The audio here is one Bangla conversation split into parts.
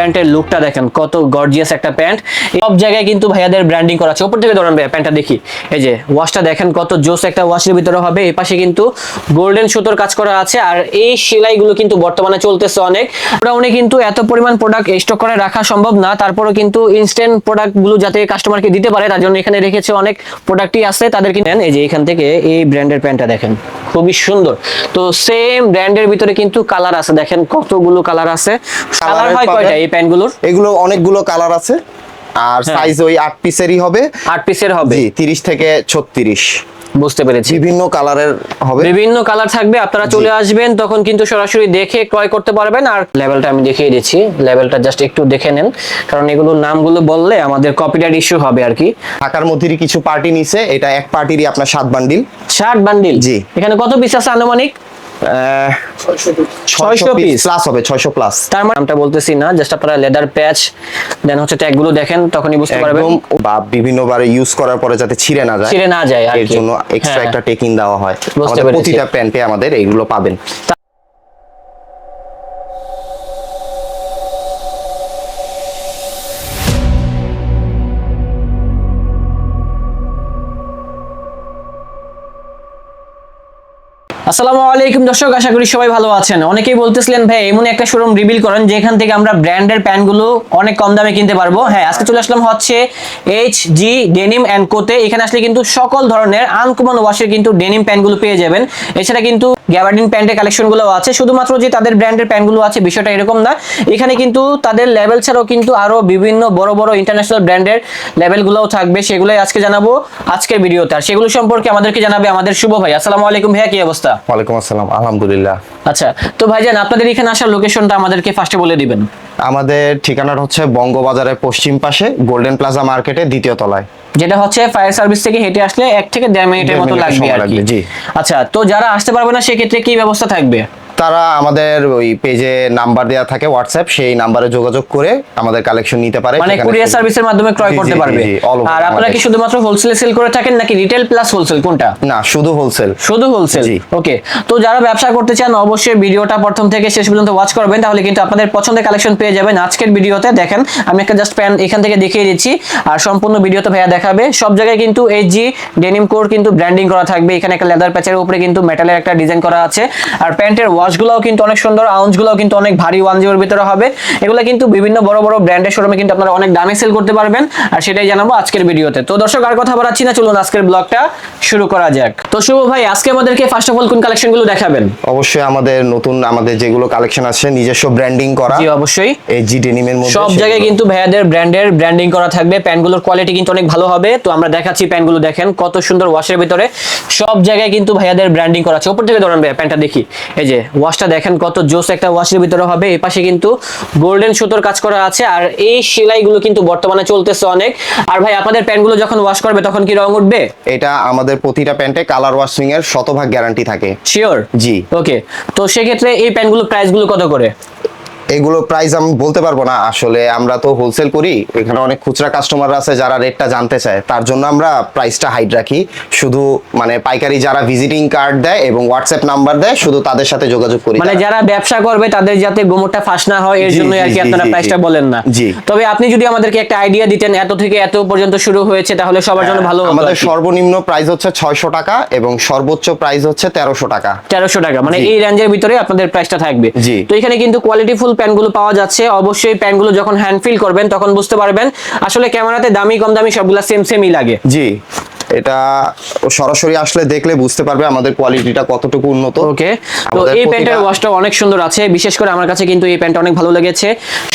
প্যান্টের লুকটা দেখেন কত গর্জিয়াস একটা প্যান্ট। সব জায়গায় কিন্তু ভাইয়াদের ব্র্যান্ডিং করা আছে। উপর থেকে ধরেন ভাইয়া প্যান্টটা দেখি। এই যে ওয়াশটা দেখেন কত জোস একটা ওয়াশের ভিতরে হবে। এই পাশে কিন্তু গোল্ডেন সুতোর কাজ করা আছে। আর এই সেলাইগুলো কিন্তু বর্তমানে চলতেছে অনেক। গোডাউনে কিন্তু এত পরিমাণ প্রোডাক্ট স্টক করে রাখা সম্ভব না। তারপরেও কিন্তু ইনস্ট্যান্ট প্রোডাক্টগুলো যাতে কাস্টমারকে দিতে পারে তার জন্য এখানে রেখেছে অনেক প্রোডাক্টই আছে। তাদের কিন্তু এই যে এখান থেকে এই ব্র্যান্ডের প্যান্টটা দেখেন। খুবই সুন্দর। তো সেম ব্র্যান্ডের ভিতরে কিন্তু কালার আছে। দেখেন কতগুলো কালার আছে। কালার হয় কয়টা? এই প্যান্টগুলোর? এগুলো অনেকগুলো কালার আছে। আর হ্যাঁ। সাইজ ওই আট পিসেরই হবে। আট পিসের হবে। জি তিরিশ থেকে ছত্রিশ। বুঝতে পেরেছি। বিভিন্ন কালারের হবে। বিভিন্ন কালার থাকবে আপনারা চলে আসবেন তখন কিন্তু সরাসরি দেখে ক্রয় করতে পারবেন। আর লেভেলটা আমি দেখিয়ে দিচ্ছি। লেভেলটা জাস্ট একটু দেখে নেন। কারণ এগুলোর নামগুলো বললে আমাদের কপিরাইট ইস্যু হবে আর কি। ঢাকার মধ্যেরই কিছু পার্টি নিছে এটা এক পার্টিরই আপনার সাত বান্ডিল ষাট বান্ডিল জি। এখানে কত পিস আছে আনুমানিক? 600 পিস প্লাস হবে ছয়শো প্লাস তার মানে আমরা বলতেছি না জাস্ট আপনারা লেদার প্যাচ দেন হচ্ছে ট্যাগগুলো দেখেন তখনই বুঝতে পারবেন। বা বা বিভিন্নবার ইউজ করার পরে যাতে ছিঁড়ে না যায় ছিঁড়ে না যায় আর এর জন্য এক্সট্রা হ্যাঁ। একটা টেকিং দেওয়া হয়। আমাদের প্রতিটা প্যান্টে আমাদের এইগুলো পাবেন। আসসালামু আলাইকুম দর্শক, আশা করি সবাই ভালো আছেন। অনেকেই বলতেছিলেন, ভাই, এমন একটা শোরুম রিভিল করেন, যেখান থেকে আমরা ব্র্যান্ডের প্যান্টগুলো অনেক কম দামে কিনতে পারব। হ্যাঁ আজকে চলে আসলাম হচ্ছে এইচ জি ডেনিম অ্যান্ড কোতে এখানে আসলে কিন্তু সকল ধরনের আনকমন ওয়াশের কিন্তু ডেনিম প্যান্টগুলো পেয়ে যাবেন। এছাড়া কিন্তু গ্যাবার্ডিন প্যান্টের কালেকশনগুলো আছে। শুধুমাত্র যে তাদের ব্র্যান্ডের প্যান্টগুলো আছে, বিষয়টা এরকম না। এখানে কিন্তু তাদের লেভেল ছাড়াও কিন্তু আরও বিভিন্ন বড় বড় ইন্টারন্যাশনাল ব্র্যান্ডের লেভেলগুলোও থাকবে। সেগুলোই আজকে জানাব আজকের ভিডিওতে। আর সেগুলো সম্পর্কে আমাদেরকে জানাবে আমাদের শুভ ভাই। আসসালামু আলাইকুম ভাইয়া, কি অবস্থা? ওয়ালাইকুম আসসালাম আলহামদুলিল্লাহ। আচ্ছা তো ভাইজান আপনাদের এখানে আসার লোকেশনটা আমাদেরকে ফার্স্টে বলে দিবেন। আমাদের ঠিকানাটা হচ্ছে বঙ্গবাজারের পশ্চিম পাশে গোল্ডেন প্লাজা মার্কেটে দ্বিতীয় তলায়। যেটা হচ্ছে ফায়ার সার্ভিস থেকে হেঁটে আসলে এক থেকে দেড় মিনিটের মতো লাগবে আর কি। আচ্ছা তো যারা আসতে পারবে না সেক্ষেত্রে কি ব্যবস্থা থাকবে? তারা আমাদের ওই পেজে নাম্বার দেওয়া থাকে হোয়াটসঅ্যাপ সেই নাম্বারে যোগাযোগ করে আমাদের কালেকশন নিতে পারে মানে কুরিয়ার সার্ভিসের মাধ্যমে ক্রয় করতে পারবে। আর আপনারা কি শুধুমাত্র হোলসেলে সেল করে থাকেন নাকি রিটেল প্লাস হোলসেল কোনটা? না শুধু হোলসেল শুধু হোলসেল। ওকে তো যারা ব্যবসা করতে চান অবশ্যই ভিডিওটা প্রথম থেকে শেষ পর্যন্ত ওয়াচ করবেন তাহলে কিন্তু আপনাদের পছন্দের কালেকশন পেয়ে যাবেন। আজকের ভিডিওতে দেখেন আমি একটা জাস্ট প্যান এখান থেকে দেখিয়ে দিচ্ছি আর সম্পূর্ণ ভিডিও ভিডিওতে ভাইয়া দেখাবে। সব জায়গায় কিন্তু এই জি ডেনিম কোর কিন্তু ব্র্যান্ডিং করা থাকবে। এখানে একটা লেদার প্যাচের উপরে কিন্তু মেটালের একটা ডিজাইন করা আছে। আর প্যান্টের ওয়াশগুলোও কিন্তু অনেক সুন্দর আউন্সগুলোও কিন্তু অনেক ভারী ওয়ান জিওর ভিতরে হবে। এগুলো কিন্তু বিভিন্ন বড় বড় ব্র্যান্ডের শোরুমে কিন্তু আপনারা অনেক দামে সেল করতে পারবেন। আর সেটাই জানাব আজকের ভিডিওতে। তো দর্শক আর কথা বাড়াচ্ছি না চলুন আজকের ব্লগটা শুরু করা যাক। তো শুভ ভাই আজকে আমাদেরকে ফার্স্ট অফ অল কোন কালেকশনগুলো দেখাবেন? অবশ্যই আমাদের নতুন আমাদের যেগুলো কালেকশন আছে নিজস্ব ব্র্যান্ডিং করা। জি অবশ্যই। এই জি ডেনিমের মধ্যে সব জায়গায় কিন্তু ভাইয়াদের ব্র্যান্ডের ব্র্যান্ডিং করা থাকবে। প্যান্টগুলোর কোয়ালিটি কিন্তু অনেক ভালো হবে। তো আমরা দেখাচ্ছি প্যান্টগুলো দেখেন কত সুন্দর ওয়াশের ভিতরে। সব জায়গায় কিন্তু ভাইয়াদের ব্র্যান্ডিং করা আছে। উপর থেকে ধরেন ভাইয়া প্যান্টটা দেখি। এই যে ওয়াশটা দেখেন কত জোস একটা ওয়াশের ভিতরে হবে। এই পাশে কিন্তু গোল্ডেন সুতোর কাজ করা আছে আর এই সেলাইগুলো কিন্তু বর্তমানে চলতেছে অনেক। আর ভাই আপনাদের প্যান্টগুলো যখন ওয়াশ করবে তখন কি রং উঠবে? এটা আমাদের প্রতিটা প্যান্টে কালার ওয়াশিং এর শতভাগ গ্যারান্টি থাকে। শিওর জি। ওকে তো সেক্ষেত্রে এই প্যান্টগুলো প্রাইসগুলো কত করে? এগুলো প্রাইস আমি বলতে পারব না। আসলে আমরা তো হোলসেল করি এখানে অনেক খুচরা কাস্টমার আছে যারা রেটটা জানতে চায়। তার জন্য আমরা প্রাইসটা হাইড রাখি। শুধু মানে পাইকারি যারা ভিজিটিং কার্ড দেয় এবং হোয়াটসঅ্যাপ নাম্বার দেয় শুধু তাদের সাথে যোগাযোগ করি। মানে যারা ব্যবসা করবে তাদের যাতে গোমরটা ফাঁস না হয় এর জন্য আর কি আপনারা প্রাইসটা বলেন না। জি। তবে আপনি যদি আমাদেরকে একটা আইডিয়া দিতেন এত থেকে এত পর্যন্ত শুরু হয়েছে তাহলে সবার জন্য ভালো হতো আমাদের সর্বনিম্ন প্রাইস হচ্ছে ছয়শো টাকা এবং সর্বোচ্চ প্রাইস হচ্ছে তেরোশো টাকা। তেরোশো টাকা মানে এই রেঞ্জের ভিতরে আপনাদের প্রাইসটা থাকবে। জি। তো এখানে কিন্তু কোয়ালিটি ফুল প্যান্টগুলো পাওয়া যাচ্ছে অবশ্যই প্যান্টগুলো যখন হ্যান্ড ফিল করবেন তখন বুঝতে পারবেন আসলে ক্যামেরাতে দামি কম দামি সবগুলা সেম সেমই লাগে। জি এটা সরাসরি আসলে দেখলে বুঝতে পারবে আমাদের কোয়ালিটিটা কতটুকু উন্নত। ওকে তো এই প্যান্টের ওয়াশটা অনেক সুন্দর আছে বিশেষ করে আমার কাছে কিন্তু এই প্যান্টটা অনেক ভালো লেগেছে।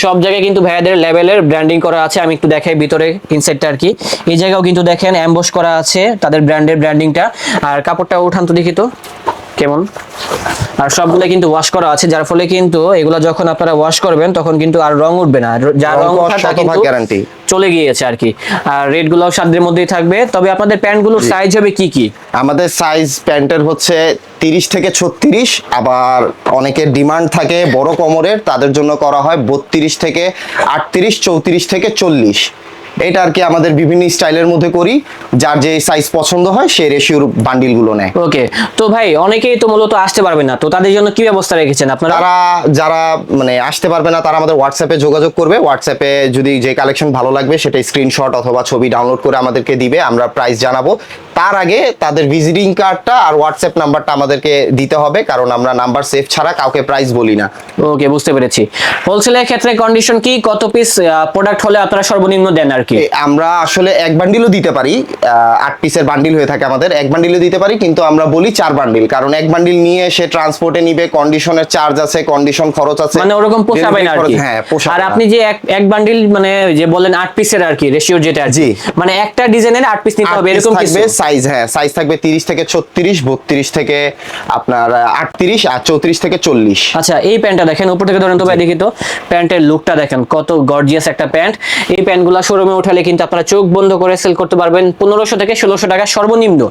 সব জায়গায় কিন্তু ভাইয়াদের লেভেলের ব্র্যান্ডিং করা আছে আমি একটু দেখাই ভিতরে ইনসাইডটা আর কি। এই জায়গাও কিন্তু দেখেন অ্যাম্বস করা আছে তাদের ব্র্যান্ডের ব্র্যান্ডিংটা আর কাপড়টা উঠান তো দেখি তো। কেমন? আর সবগুলো কিন্তু ওয়াশ করা আছে যার ফলে কিন্তু এগুলো যখন আপনারা ওয়াশ করবেন তখন কিন্তু আর রং উঠবে না। যা রং ওঠা কিন্তু guarantee। চলে গিয়েছে আর কি। আর রেটগুলো সাধ্যের মধ্যেই থাকবে। তবে আপনাদের প্যান্টগুলোর সাইজ হবে কি কি? আমাদের সাইজ প্যান্টের হচ্ছে তিরিশ থেকে ছত্রিশ। আবার অনেকের ডিমান্ড থাকে বড় কোমরের তাদের জন্য করা হয় বত্রিশ থেকে আটত্রিশ চৌত্রিশ থেকে চল্লিশ। এটা আর কি আমাদের বিভিন্ন স্টাইলের মধ্যে করি যার যে সাইজ পছন্দ হয় সে রেশিওর বান্ডিলগুলো নেয়। ওকে তো ভাই অনেকেই তো মূলত আসতে পারবে না তো তাদের জন্য কি ব্যবস্থা রেখেছেন আপনারা? তারা যারা মানে আসতে পারবে না তারা আমাদের হোয়াটসঅ্যাপে যোগাযোগ করবে। হোয়াটসঅ্যাপে যদি যে কালেকশন ভালো লাগবে সেটা স্ক্রিনশট অথবা ছবি ডাউনলোড করে আমাদেরকে দিবে আমরা প্রাইস জানাব। তার আগে তাদের ভিজিটিং কার্ডটা আর হোয়াটসঅ্যাপ নাম্বারটা আমাদেরকে দিতে হবে কারণ আমরা নাম্বার সেভ ছাড়া কাউকে প্রাইস বলি না। ওকে বুঝতে পেরেছি। হোলসেলের ক্ষেত্রে কন্ডিশন কি? কত পিস প্রোডাক্ট হলে আপনারা সর্বনিম্ন দেন আর কি? আমরা আসলে এক বান্ডিলও দিতে পারি আট পিসের বান্ডিল হয়ে থাকে আমাদের। এক বান্ডিলও দিতে পারি কিন্তু আমরা বলি চার বান্ডিল কারণ এক বান্ডিল নিয়ে সে ট্রান্সপোর্টে নিবে কন্ডিশনের চার্জ আছে কন্ডিশন খরচ আছে মানে ওরকম পোষাবে না আর কি। হ্যাঁ আর আপনি যে এক এক বান্ডিল মানে যে বলেন আট পিসের আর কি রেশিও যেটা জি। মানে একটা ডিজাইনের আট পিস নিতে হবে এরকম থাকবে সাইজ হ্যাঁ সাইজ থাকবে তিরিশ থেকে ছত্রিশ বত্রিশ থেকে আপনার আটত্রিশ আর চৌত্রিশ থেকে চল্লিশ। আচ্ছা এই প্যান্টটা দেখেন উপর থেকে ধরেন তো ভাই দেখি তো। প্যান্টের লুকটা দেখেন কত গর্জিয়াস একটা প্যান্ট। এই প্যান্টগুলো শোরুমে উঠালে কিন্তু আপনারা চোখ বন্ধ করে সেল করতে পারবেন। পনেরোশো থেকে ষোলোশো টাকা সর্বনিম্ন।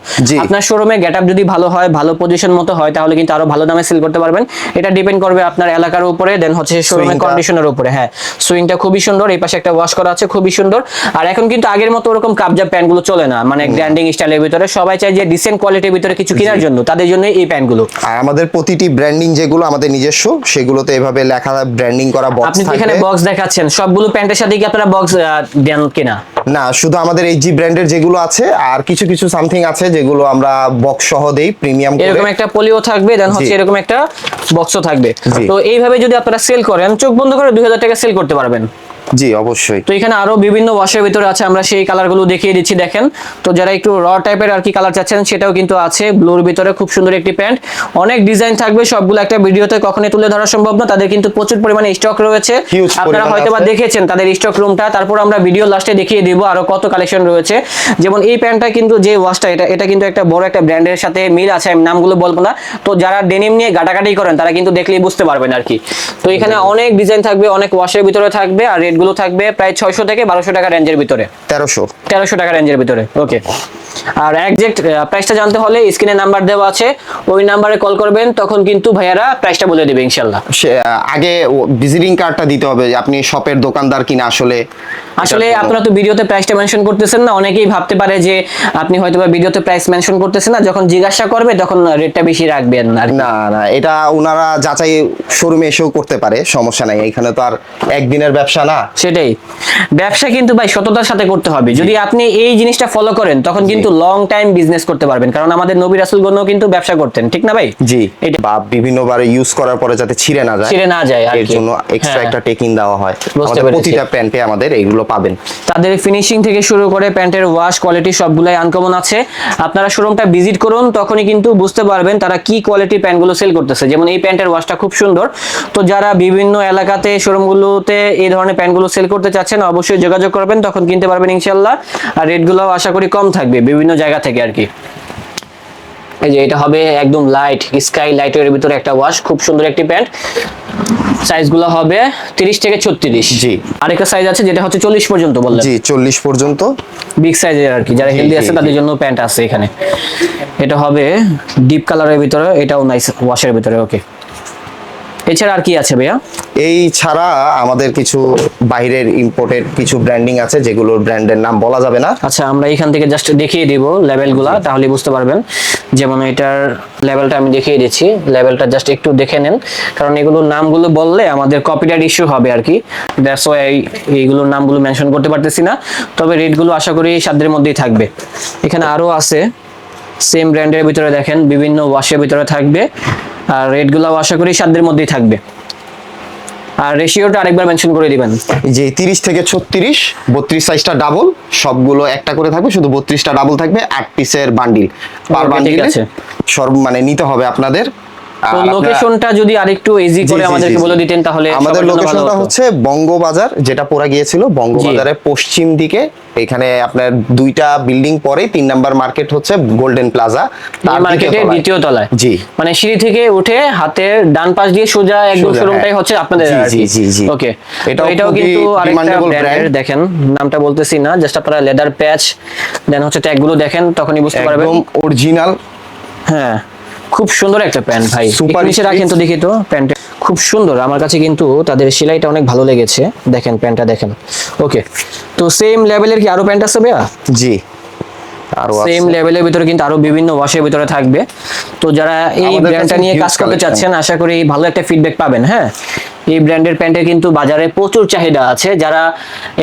আপনার শোরুমে গেট যদি ভালো হয় ভালো পজিশন মতো হয় তাহলে কিন্তু আরও ভালো দামে সেল করতে পারবেন। এটা ডিপেন্ড করবে আপনার এলাকার উপরে দেন হচ্ছে শোরুমের কন্ডিশনের উপরে। হ্যাঁ সুইংটা খুবই সুন্দর এই পাশে একটা ওয়াশ করা আছে খুবই সুন্দর। আর এখন কিন্তু আগের মতো ওরকম কাবজা প্যান্টগুলো চলে না। মানে গ্র্যান্ডিং স্টাইলের ভিতরে। সবাই চায় যে ডিসেন্ট কোয়ালিটির ভিতরে কিছু কেনার জন্য। তাদের জন্য এই প্যান্টগুলো আর আমাদের প্রতিটি ব্র্যান্ডিং যেগুলো আমাদের নিজস্ব সেগুলোতে এভাবে লেখা ব্র্যান্ডিং করা বক্স আপনি এখানে বক্স দেখাচ্ছেন সবগুলো প্যান্টের সাথে কি আপনারা বক্স দেন কিনা? না শুধু আমাদের এই জি ব্র্যান্ডের যেগুলো আছে আর কিছু কিছু সামথিং আছে যেগুলো আমরা বক্স সহ দেই প্রিমিয়াম এরকম একটা পলিও থাকবে দেন হচ্ছে এরকম একটা বক্সও থাকবে। তো এইভাবে যদি আপনারা সেল করেন চোখ বন্ধ করে দুই হাজার টাকা সেল করতে পারবেন। জি অবশ্যই। তো এখানে আরও বিভিন্ন ওয়াশের ভিতরে আছে আমরা সেই কালারগুলো দেখিয়ে দিচ্ছি দেখেন। তো যারা একটু র টাইপের আর কি কালার চাচ্ছেন সেটাও কিন্তু আছে। ব্লুর ভিতরে খুব সুন্দর একটি প্যান্ট অনেক ডিজাইন থাকবে সবগুলো একটা ভিডিওতে কখনোই তুলে ধরা সম্ভব না। তাদের কিন্তু প্রচুর পরিমাণে স্টক রয়েছে। আপনারা হয়তো বা দেখেছেন তাদের স্টক রুমটা তারপর আমরা ভিডিও লাস্টে দেখিয়ে দিব আরও কত কালেকশন রয়েছে। যেমন এই প্যান্টটা কিন্তু যে ওয়াশটা এটা এটা কিন্তু একটা বড় একটা ব্র্যান্ডের সাথে মিল আছে আমি নামগুলো বলব না। তো যারা ডেনিম নিয়ে গাটাগাটি করেন তারা কিন্তু দেখলেই বুঝতে পারবেন আর কি। তো এখানে অনেক ডিজাইন থাকবে অনেক ওয়াশের ভিতরে থাকবে আর রেটগুলো থাকবে প্রায় ছয়শো থেকে বারোশো টাকা রেঞ্জের ভিতরে। তেরোশো। তেরোশো টাকা রেঞ্জের ভিতরে ওকে আর একজ্যাক্ট প্রাইসটা জানতে হলে স্ক্রিনে নাম্বার দেওয়া আছে। ওই নাম্বারে কল করবেন তখন কিন্তু ভাইয়ারা প্রাইসটা বলে দেবে ইনশাল্লাহ। আগে ভিজিটিং কার্ডটা দিতে হবে আপনি শপের দোকানদার কিনা আসলে। আসলে আপনারা তো ভিডিওতে প্রাইসটা মেনশন করতেছেন না অনেকেই ভাবতে পারে যে আপনি হয়তো বা ভিডিওতে প্রাইস মেনশন করতেছেন না যখন জিজ্ঞাসা করবে তখন রেটটা বেশি রাখবেন আর না না এটা ওনারা যাচাই শোরুমে এসেও করতে পারে সমস্যা নাই এখানে তো আর একদিনের ব্যবসা না। সেটাই। ব্যবসা কিন্তু ভাই সততার সাথে করতে হবে। যদি আপনি এই জিনিসটা ফলো করেন তখন কিন্তু লং টাইম বিজনেস করতে পারবেন। কারণ আমাদের নবী রাসুলগণ কিন্তু ব্যবসা করতেন। ঠিক না ভাই? জি। এটা বা বিভিন্নবার ইউজ করার পরে যাতে ছিঁড়ে না যায় ছিঁড়ে না যায় আর এর জন্য এক্সট্রা হ্যাঁ। একটা টেকিং দেওয়া হয়। আমাদের প্রতিটা প্যান্টে আমাদের এইগুলো পাবেন। তাদের ফিনিশিং থেকে শুরু করে প্যান্টের ওয়াশ কোয়ালিটি সবগুলাই আনকমন আছে। আপনারা শোরুমটা ভিজিট করুন তখনই কিন্তু বুঝতে পারবেন তারা কি কোয়ালিটির প্যান্টগুলো সেল করতেছে। যেমন এই প্যান্টের ওয়াশটা খুব সুন্দর। তো যারা বিভিন্ন এলাকাতে শোরুমগুলোতে এই ধরনের প্যান্টগুলো সেল করতে চাচ্ছেন অবশ্যই যোগাযোগ করবেন তখন কিনতে পারবেন ইনশাল্লাহ আর রেটগুলো আশা করি কম থাকবে। বিভিন্ন জায়গা থেকে আর কি। এই যে এটা হবে একদম লাইট স্কাই লাইটের ভিতরে একটা ওয়াশ খুব সুন্দর একটি প্যান্ট সাইজগুলো হবে তিরিশ থেকে ছত্রিশ। জি। আরেকটা সাইজ আছে যেটা হচ্ছে চল্লিশ পর্যন্ত বললেন। জি চল্লিশ পর্যন্ত। বিগ সাইজের আর কি যারা হেলদি আছে তাদের জন্য প্যান্ট আছে এখানে। এটা হবে ডিপ কালারের ভিতরে এটাও নাইস ওয়াশের ভিতরে ওকে এছাড়া আর কি আছে ভাইয়া? এই ছাড়া আমাদের কিছু বাইরের ইম্পোর্টেড কিছু ব্র্যান্ডিং আছে যেগুলোর ব্র্যান্ডের নাম বলা যাবে না। আচ্ছা আমরা এখান থেকে জাস্ট দেখিয়ে দিব লেভেলগুলা তাহলে বুঝতে পারবেন। যেমন এটার লেভেলটা আমি দেখিয়ে দিচ্ছি। লেভেলটা জাস্ট একটু দেখে নেন। কারণ এগুলোর নামগুলো বললে আমাদের কপিরাইট ইস্যু হবে আর কি। দ্যাটস ওয়াই এইগুলোর নামগুলো মেনশন করতে পারতেছি না। তবে রেটগুলো আশা করি সাধ্যের মধ্যেই থাকবে। এখানে আরও আছে। সেম ব্র্যান্ডের ভিতরে দেখেন বিভিন্ন ওয়াশের ভিতরে থাকবে। আর রেটগুলো আশা করি সাধ্যের মধ্যেই থাকবে। আর রেশিওটা আরেকবার মেনশন করে দিবেন। যে তিরিশ থেকে ছত্রিশ বত্রিশ সাইজটা ডাবল সবগুলো একটা করে থাকবে শুধু বত্রিশটা ডাবল থাকবে আট পিসের বান্ডিল পার বান্ডিল আছে। সর্ব মানে নিতে হবে আপনাদের। তো লোকেশনটা যদি আরেকটু ইজি করে আমাদেরকে। বলে দিতেন তাহলে আমাদের লোকেশনটা হচ্ছে বঙ্গবাজার যেটা পড়া গিয়েছিল। বঙ্গবাজারের পশ্চিম দিকে। এখানে আপনার দুইটা বিল্ডিং পরে তিন নাম্বার মার্কেট হচ্ছে গোল্ডেন প্লাজা এই মার্কেটের দ্বিতীয় তলায়। জি। মানে সিঁড়ি থেকে উঠে হাতের ডান পাশ দিয়ে সোজা একদম শোরুমটাই হ্যাঁ। হচ্ছে আপনাদের জি, জি, জি। ওকে এটাও এটাও কিন্তু আরেকটা brand। দেখেন। নামটা বলতেছি না জাস্ট আপনারা লেদার প্যাচ দেন হচ্ছে ট্যাগগুলো দেখেন তখনই বুঝতে পারবেন। একদম অরিজিনাল হ্যাঁ। খুব সুন্দর একটা প্যান্ট ভাই। সুপার নিচে। রাখেন তো দেখি তো প্যান্ট। খুব সুন্দর আমার কাছে কিন্তু তাদের সেলাইটা অনেক ভালো লেগেছে। দেখেন প্যান্টটা দেখেন। ওকে তো সেম লেভেলের কি আরও প্যান্ট আছে ভাইয়া? জি। সেম লেভেলের ভিতরে কিন্তু আরও বিভিন্ন ওয়াশের ভিতরে থাকবে। তো যারা এই ব্র্যান্ডটা নিয়ে কাজ করতে চাচ্ছেন আশা করি ভালো একটা ফিডব্যাক পাবেন হ্যাঁ? এই ব্র্যান্ডের প্যান্টের কিন্তু বাজারে প্রচুর চাহিদা আছে। যারা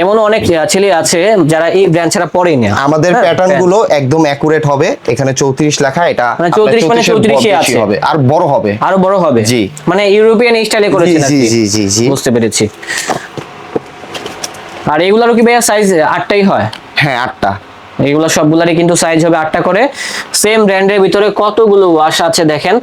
এমনও অনেক ছেলে আছে যারা এই ব্র্যান্ড ছাড়া পরেই না আমাদের হ্যাঁ, প্যাটার্নগুলো একদম অ্যাকুরেট হবে। এখানে চৌত্রিশ লেখা এটা মানে আপনার 34 মানে 34 এর 34 বেশি আছে। হবে। আর বড় হবে। আরও বড় হবে? জি। মানে ইউরোপিয়ান স্টাইলে করেছেন জি, জি, জি, জি। বুঝতে পেরেছি। আর এগুলারও কি ভাইয়া সাইজ আটটাই হয়? হ্যাঁ আটটা। এগুলো সবগুলারই কিন্তু সাইজ হবে আটটা করে। সেম ব্র্যান্ডের ভিতরে কতগুলো ওয়াশ আছে দেখেন।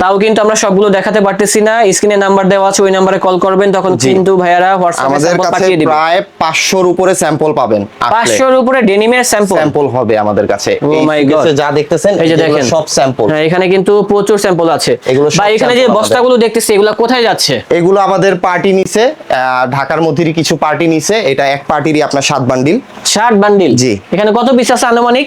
তাও কিন্তু আমরা সবগুলো দেখাতে পারতেছি না। স্ক্রিনে নাম্বার দেওয়া আছে ওই নাম্বারে কল করবেন তখন কিন্তু ভাইয়ারা হোয়াটসঅ্যাপে আমাদের স্যাম্পল কাছে পাঠিয়ে দিবে। প্রায় পাঁচশোর উপরে স্যাম্পল পাবেন পাঁচশোর উপরে ডেনিমের স্যাম্পল স্যাম্পল হবে আমাদের কাছে। এই my figures যা দেখতেছেন এই যে দেখেন। সব স্যাম্পল হ্যাঁ এখানে কিন্তু প্রচুর স্যাম্পল আছে। এগুলো বা এখানে যে বস্তাগুলো দেখতেছি এগুলো কোথায় যাচ্ছে? এগুলো আমাদের পার্টি নিছে ঢাকার মধ্যেরই কিছু পার্টি নিছে। এটা এক পার্টিরই আপনার সাত বান্ডিল ষাট বান্ডিল জি। এখানে কত পিস আছে আনুমানিক?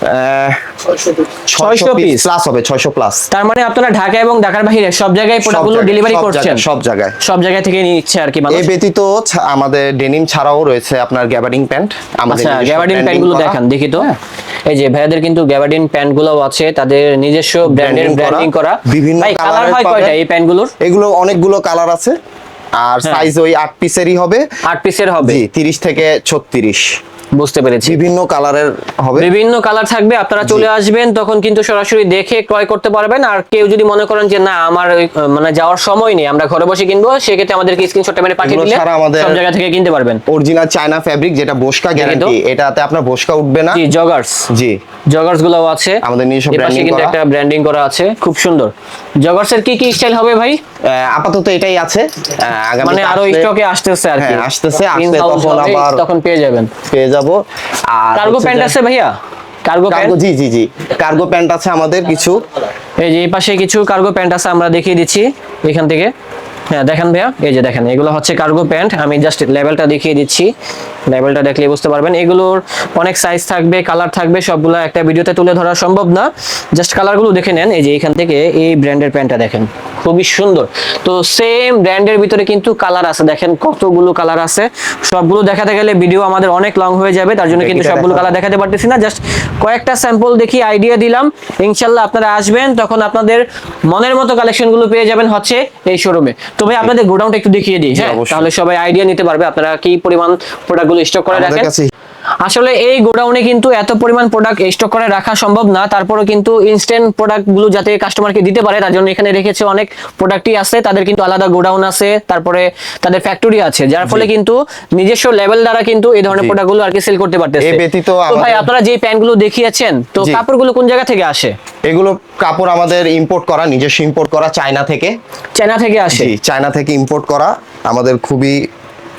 600 পিস প্লাস হবে ছয়শো প্লাস তার মানে আপনারা ঢাকা এবং ঢাকার বাইরে সব জায়গায় প্রোডাক্টগুলো ডেলিভারি করছেন। সব জায়গায়। সব জায়গা থেকে নিচ্ছে আর কি এ ব্যতীত আমাদের ডেনিম ছাড়াও রয়েছে আপনার গ্যাবার্ডিং প্যান্ট আমাদের আচ্ছা নিজস্ব গ্যাবার্ডিন branding প্যান্টগুলো করা। দেখান দেখি তো। এই যে ভাইয়াদের কিন্তু গ্যাবার্ডিন প্যান্টগুলো আছে তাদের নিজস্ব ব্র্যান্ডের ব্র্যান্ডিং করা বিভিন্ন কালার হয় কয়টা এই প্যান্টগুলোর? এগুলো অনেকগুলো কালার আছে। আর হ্যাঁ। সাইজ ওই আট পিসেরই হবে। আট পিসের হবে। জি তিরিশ থেকে ছত্রিশ। বুঝতে পেরেছি। বিভিন্ন কালারের হবে। বিভিন্ন কালার থাকবে আপনারা চলে আসবেন তখন কিন্তু সরাসরি দেখে ক্রয় করতে পারবেন। আর কেউ যদি মনে করেন যে না আমার মানে যাওয়ার সময় নেই আমরা ঘরে বসে কিনবো সেক্ষেত্রে আমাদেরকে স্ক্রিনশটটা মেরে পাঠিয়ে দিলে ছাড়া আমাদের- সব জায়গা থেকে কিনতে পারবেন। অরিজিনাল চায়না ফ্যাব্রিক যেটা বসকা গ্যারান্টি এটাতে আপনার বসকা উঠবে না। জি জগার্স জি। জগার্সগুলো আছে। আমাদের নিজস্ব কিন্তু করা। একটা ব্র্যান্ডিং করা আছে। খুব সুন্দর। জগার্স এর কি কি স্টাইল হবে ভাই? আপাতত এটাই আছে। আহ, আগামীতে মানে আরও স্টকে আসতেছে আর কি। হ্যাঁ, আসতেছে, In-house তখন আবার- তখন পেয়ে যাবেন। পেয়ে যাব। আর কার্গো প্যান্ট আছে ভাইয়া? কার্গো কার্গো জি জি জি। কার্গো প্যান্ট আছে আমাদের কিছু। এই যে এই পাশে কিছু কার্গো প্যান্ট আছে আমরা দেখিয়ে দিচ্ছি এখান থেকে। হ্যাঁ দেখেন ভাইয়া। এই যে দেখেন এগুলো হচ্ছে কার্গো প্যান্ট আমি জাস্ট লেভেলটা দেখিয়ে দিচ্ছি। লেভেলটা দেখলে বুঝতে পারবেন। এগুলোর অনেক সাইজ থাকবে কালার থাকবে সবগুলো একটা ভিডিওতে তুলে ধরা সম্ভব না। জাস্ট কালারগুলো দেখে নেন। এই যে এখান থেকে এই ব্র্যান্ডের প্যান্টটা দেখেন। খুবই সুন্দর। তো সেম ব্র্যান্ডের ভিতরে কিন্তু কালার আছে। দেখেন কতগুলো কালার আছে। সবগুলো দেখাতে গেলে ভিডিও আমাদের অনেক লং হয়ে যাবে তার জন্য কিন্তু সবগুলো কালার দেখাতে পারতেছি না। জাস্ট কয়েকটা স্যাম্পল দেখি আইডিয়া দিলাম। ইনশাল্লাহ আপনারা আসবেন তখন আপনাদের মনের মতো কালেকশনগুলো পেয়ে যাবেন হচ্ছে এই শোরুমে তো ভাই আপনাদের গোডাউনটা একটু দেখিয়ে দিই হ্যাঁ? তাহলে সবাই আইডিয়া নিতে পারবে। আপনারা কি পরিমাণ প্রোডাক্টগুলো স্টক করে রাখেন? আসলে এই গোডাউনে কিন্তু এত পরিমাণ প্রোডাক্ট স্টক করে রাখা সম্ভব না। তারপরেও কিন্তু ইনস্ট্যান্ট প্রোডাক্টগুলো যাতে কাস্টমারকে দিতে পারে তার জন্য এখানে রেখেছে অনেক প্রোডাক্টই আছে। তাদের কিন্তু আলাদা গোডাউন আছে তারপরে তাদের ফ্যাক্টরি আছে যার ফলে কিন্তু নিজস্ব লেভেল দ্বারা কিন্তু এই ধরনের। প্রোডাক্টগুলো আর কি সেল করতে পারতেছে। এ ব্যতীত তো ভাই আপনারা যে প্যান্টগুলো দেখিয়েছেন তো। কাপড়গুলো কোন জায়গা থেকে আসে? এগুলো কাপড় আমাদের ইম্পোর্ট করা নিজস্ব ইম্পোর্ট করা চায়না থেকে। চায়না থেকে আসে? চায়না থেকে ইম্পোর্ট করা আমাদের খুবই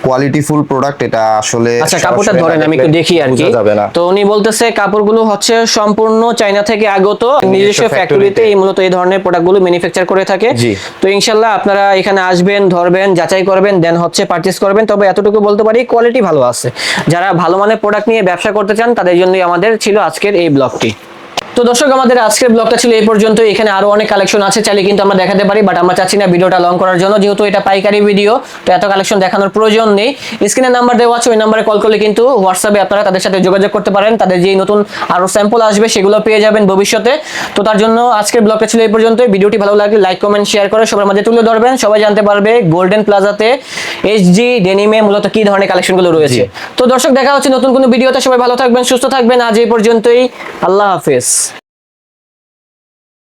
কোয়ালিটিফুল প্রোডাক্ট এটা আসলে আচ্ছা কাপড়টা ধরেন আমি একটু দেখি আর কি। তো উনি বলতেছে কাপড়গুলো হচ্ছে সম্পূর্ণ চায়না থেকে আগত নিজস্ব ফ্যাক্টরিতে এই মূলত এই ধরনের প্রোডাক্টগুলো ম্যানুফ্যাকচার করে থাকে। তো ইনশাল্লাহ আপনারা এখানে আসবেন ধরবেন যাচাই করবেন দেন হচ্ছে পারচেজ করবেন। তবে এতটুকু বলতে পারি কোয়ালিটি ভালো আছে। যারা ভালো মানের প্রোডাক্ট নিয়ে ব্যবসা করতে চান তাদের জন্যই আমাদের ছিল আজকের এই ব্লগটি তো দর্শক আমাদের আজকের ব্লগটা ছিল এই পর্যন্ত এখানে আরও অনেক কালেকশন আছে চাইলে কিন্তু আমরা দেখাতে পারি বাট আমরা চাচ্ছি না ভিডিওটা লং করার জন্য যেহেতু এটা পাইকারি ভিডিও তো এত কালেকশন দেখানোর প্রয়োজন নেই। স্ক্রিনে নাম্বার দেওয়া আছে ওই নাম্বারে কল করলে কিন্তু হোয়াটসঅ্যাপে আপনারা তাদের সাথে যোগাযোগ করতে পারেন। তাদের যে নতুন আরও স্যাম্পল আসবে সেগুলো পেয়ে যাবেন ভবিষ্যতে। তো তার জন্য আজকের ব্লগটা ছিল এই পর্যন্ত ভিডিওটি ভালো লাগলে লাইক কমেন্ট শেয়ার করে সবার মাঝে তুলে ধরবেন। সবাই জানতে পারবে গোল্ডেন প্লাজাতে এইচজি ডেনিমে মূলত কি ধরনের কালেকশনগুলো রয়েছে। তো দর্শক দেখা হচ্ছে নতুন কোনো ভিডিওতে সবাই ভালো থাকবেন সুস্থ থাকবেন। আজ এই পর্যন্তই। আল্লাহ হাফেজ।